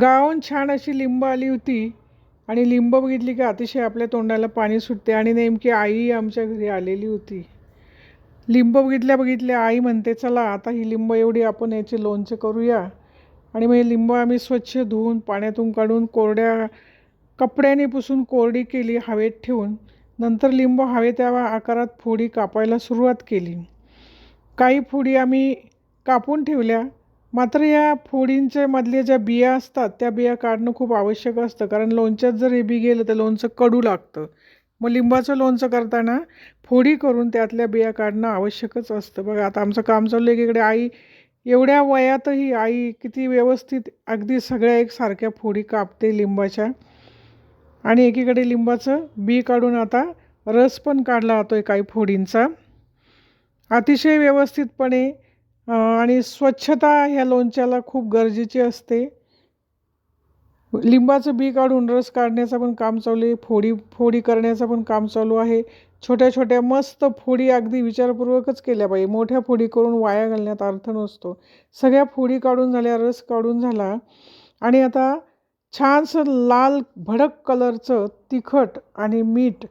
गावाहून छान अशी लिंब आली होती. आणि लिंब बघितली की अतिशय आपल्या तोंडाला पाणी सुटते आणि नेमकी आई आमच्या घरी आलेली होती. लिंब बघितल्या बघितल्या आई म्हणते चला आता ही लिंब एवढी आपण याचे लोणचे करूया. आणि मग हे लिंब आम्ही स्वच्छ धुवून पाण्यातून काढून कोरड्या कपड्याने पुसून कोरडी केली हवेत ठेवून. नंतर लिंब हवे त्या आकारात फोडी कापायला सुरुवात केली. काही फोडी आम्ही कापून ठेवल्या. मात्र या फोडींच्या मधल्या ज्या बिया असतात त्या बिया काढणं खूप आवश्यक असतं. कारण लोणच्यात जर हे बी गेलं तर लोणचं कडू लागतं. मग लिंबाचं लोणचं करताना फोडी करून त्यातल्या बिया काढणं आवश्यकच असतं. बघा आता आमचं काम चाललं आहे एकीकडे आई एवढ्या वयातही आई किती व्यवस्थित अगदी सगळ्या एकसारख्या फोडी कापते लिंबाच्या. आणि एकीकडे लिंबाचं बी काढून आता रस पण काढला जातो आहे काही फोडींचा. अतिशय व्यवस्थितपणे आणि स्वच्छता ह्या लोणच्याला खूप गरजेची असते. लिंबाचं बी काढून रस काढण्याचं पण काम चालू आहे. फोडी फोडी करण्याचं पण काम चालू आहे. छोट्या छोट्या मस्त फोडी अगदी विचारपूर्वकच केल्या पाहिजे. मोठ्या फोडी करून वाया घालण्यात अर्थ नसतो. सगळ्या फोडी काढून झाल्या रस काढून झाला. आणि आता छानसं लाल भडक कलरचं तिखट आणि मीठ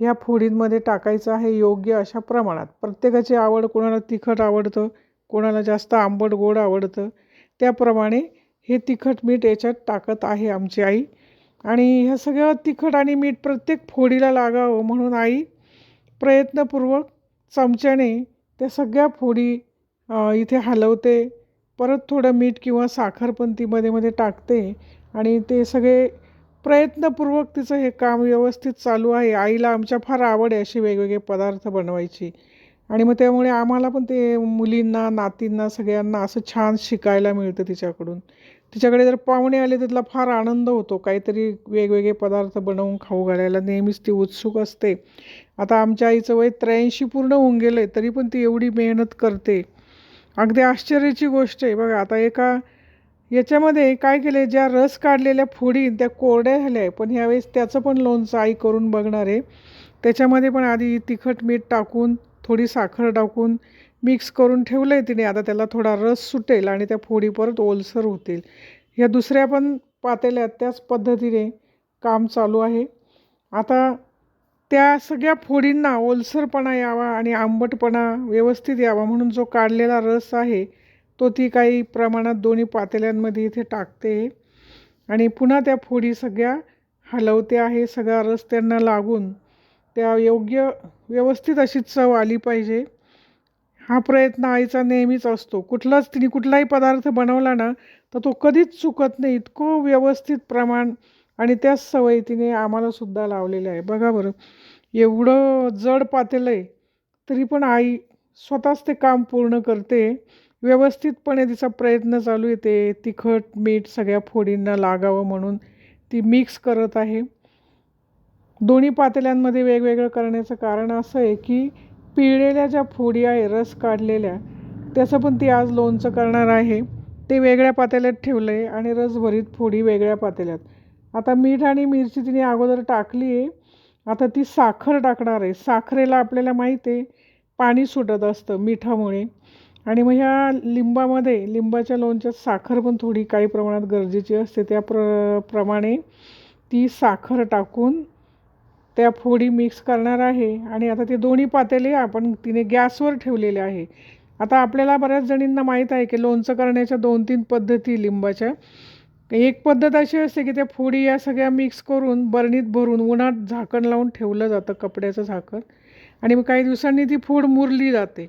ह्या फोडींमध्ये टाकायचं आहे योग्य अशा प्रमाणात. प्रत्येकाची आवड कोणाला तिखट आवडतं कोणाला जास्त आंबट गोड आवडतं त्याप्रमाणे हे तिखट मीठ याच्यात टाकत आहे आमची आई. आणि ह्या सगळं तिखट आणि मीठ प्रत्येक फोडीला लागावं म्हणून आई प्रयत्नपूर्वक चमच्याने त्या सगळ्या फोडी इथे हलवते. परत थोडं मीठ किंवा साखर पण ती मध्ये मध्ये टाकते. आणि ते सगळे प्रयत्नपूर्वक तिचं हे काम व्यवस्थित चालू आहे. आईला आमच्या फार आवड आहे अशी वेगवेगळे पदार्थ बनवायची. आणि मग त्यामुळे आम्हाला पण ते मुलींना नातींना सगळ्यांना असं छान शिकायला मिळतं तिच्याकडून. तिच्याकडे जर पाहुणे आले तर तिला फार आनंद होतो. काहीतरी वेगवेगळे पदार्थ बनवून खाऊ घालायला. नेहमीच ती उत्सुक असते. आता आमच्या आईचं वय त्र्याऐंशी पूर्ण होऊन गेलं आहे तरी पण ती एवढी मेहनत करते. अगदी आश्चर्याची गोष्ट आहे. बघा आता एका याच्यामध्ये काय केलं ज्या रस काढलेल्या फोडी त्या कोरड्या झाल्या आहे पण ह्यावेळेस त्याचं पण लोणचं आई करून बघणार आहे. त्याच्यामध्ये पण आधी तिखट मीठ टाकून थोडी साखर टाकून मिक्स करून ठेवलं आहे तिने. आता त्याला थोडा रस सुटेल आणि त्या फोडी परत ओलसर होतील. ह्या दुसऱ्या पण पातेल्यात त्याच पद्धतीने काम चालू आहे. आता त्या सगळ्या फोडींना ओलसरपणा यावा आणि आंबटपणा व्यवस्थित यावा म्हणून जो काढलेला रस आहे तो ती काही प्रमाणात दोन्ही पातेल्यांमध्ये इथे टाकते. आणि पुन्हा त्या फोडी सगळ्या हलवते आहे. सगळा रस त्यांना लागून त्या योग्य व्यवस्थित अशी चव आली पाहिजे. हा प्रयत्न आईचा नेहमीच असतो. कुठलाच तिने कुठलाही पदार्थ बनवला ना तर तो कधीच चुकत नाही. इतकं व्यवस्थित प्रमाण आणि त्याच सवयी तिने आम्हालासुद्धा लावलेल्या आहे बघा बरं एवढं जड पातेलं आहे तरी पण आई स्वतःच ते काम पूर्ण करते. व्यवस्थितपणे तिचा प्रयत्न चालू येते. तिखट मीठ सगळ्या फोडींना लागावं म्हणून ती मिक्स करत आहे. दोन्ही पातेल्यांमध्ये वेगवेगळं करण्याचं कारण असं आहे की पिळलेल्या ज्या फोडी आहे रस काढलेल्या त्याचं पण ती आज लोणचं करणार आहे. ते वेगळ्या पातेल्यात ठेवलं आहे आणि रसभरीत फोडी वेगळ्या पातेल्यात आता मीठ आणि मिरची तिने अगोदर टाकली आहे. आता ती साखर टाकणार आहे. साखरेला आपल्याला माहीत आहे पाणी सुटत असतं मिठामुळे. आणि मग ह्या लिंबामध्ये लिंबाच्या लोणच्यात साखर पण थोडी काही प्रमाणात गरजेची असते. त्या प्र प्रमाणे ती साखर टाकून त्या फोडी मिक्स करणार आहे. आणि आता ते दोन्ही पातेले आपण तिने गॅसवर ठेवलेले आहे. आता आपल्याला बऱ्याच जणींना माहीत आहे की लोणचं करण्याच्या दोन तीन पद्धती लिंबाच्या. एक पद्धत अशी असते की त्या फोडी या सगळ्या मिक्स करून बरणीत भरून उन्हात झाकण लावून ठेवलं जातं कपड्याचं झाकण. आणि मग काही दिवसांनी ती फोड मुरली जाते.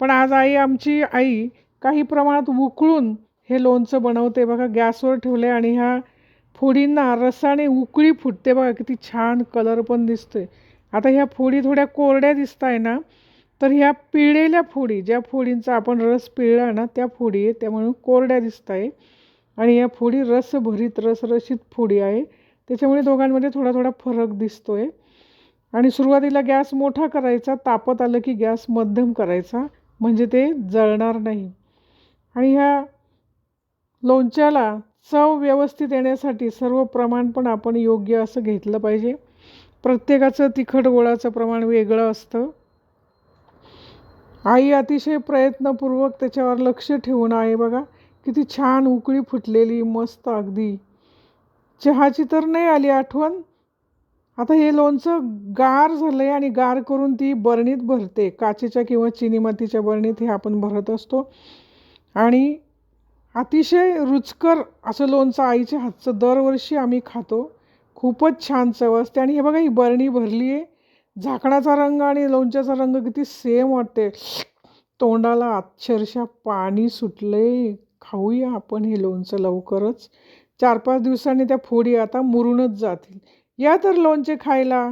पण आज आई आमची आई काही प्रमाणात उकळून हे लोणचं बनवते. बघा गॅसवर ठेवले आणि ह्या फोडींना रसाने उकळी फुटते. बघा किती छान कलर पण दिसतोय. आता ह्या फोडी थोड्या कोरड्या दिसत आहे ना तर ह्या पिळलेल्या फोडी ज्या फोडींचा आपण रस पिळला ना त्या फोडी आहे त्यामुळे कोरड्या दिसत आहे आणि या फोडी रसभरीत रसरशीत फोडी आहे. त्याच्यामुळे दोघांमध्ये थोडा थोडा फरक दिसतो आहे आणि सुरुवातीला गॅस मोठा करायचा तापत आलं की गॅस मध्यम करायचा म्हणजे ते जळणार नाही. आणि ह्या लोणच्याला चव व्यवस्थित येण्यासाठी सर्व प्रमाण पण आपण योग्य असं घेतलं पाहिजे. प्रत्येकाचं तिखट गोळाचं प्रमाण वेगळं असतं. आई अतिशय प्रयत्नपूर्वक त्याच्यावर लक्ष ठेवून आहे बघा. किती छान उकळी फुटलेली मस्त अगदी. चहाची तर नाही आली आठवण. आता हे लोणचं गार झालं आहे आणि गार करून ती बरणीत भरते. काचेच्या किंवा चिनी मातीच्या बरणीत हे आपण भरत असतो. आणि अतिशय रुचकर असं लोणचं आईच्या हातचं दरवर्षी आम्ही खातो. खूपच छान चव असते. आणि हे बघा ही बरणी भरली आहे. झाकणाचा रंग आणि लोणच्याचा रंग किती सेम वाटते तोंडाला अक्षरशः पाणी सुटले खाऊया आपण हे लोणचं लवकरच. चार पाच दिवसांनी त्या फोडी आता मुरूनच जातील. या तर लोणचे खायला.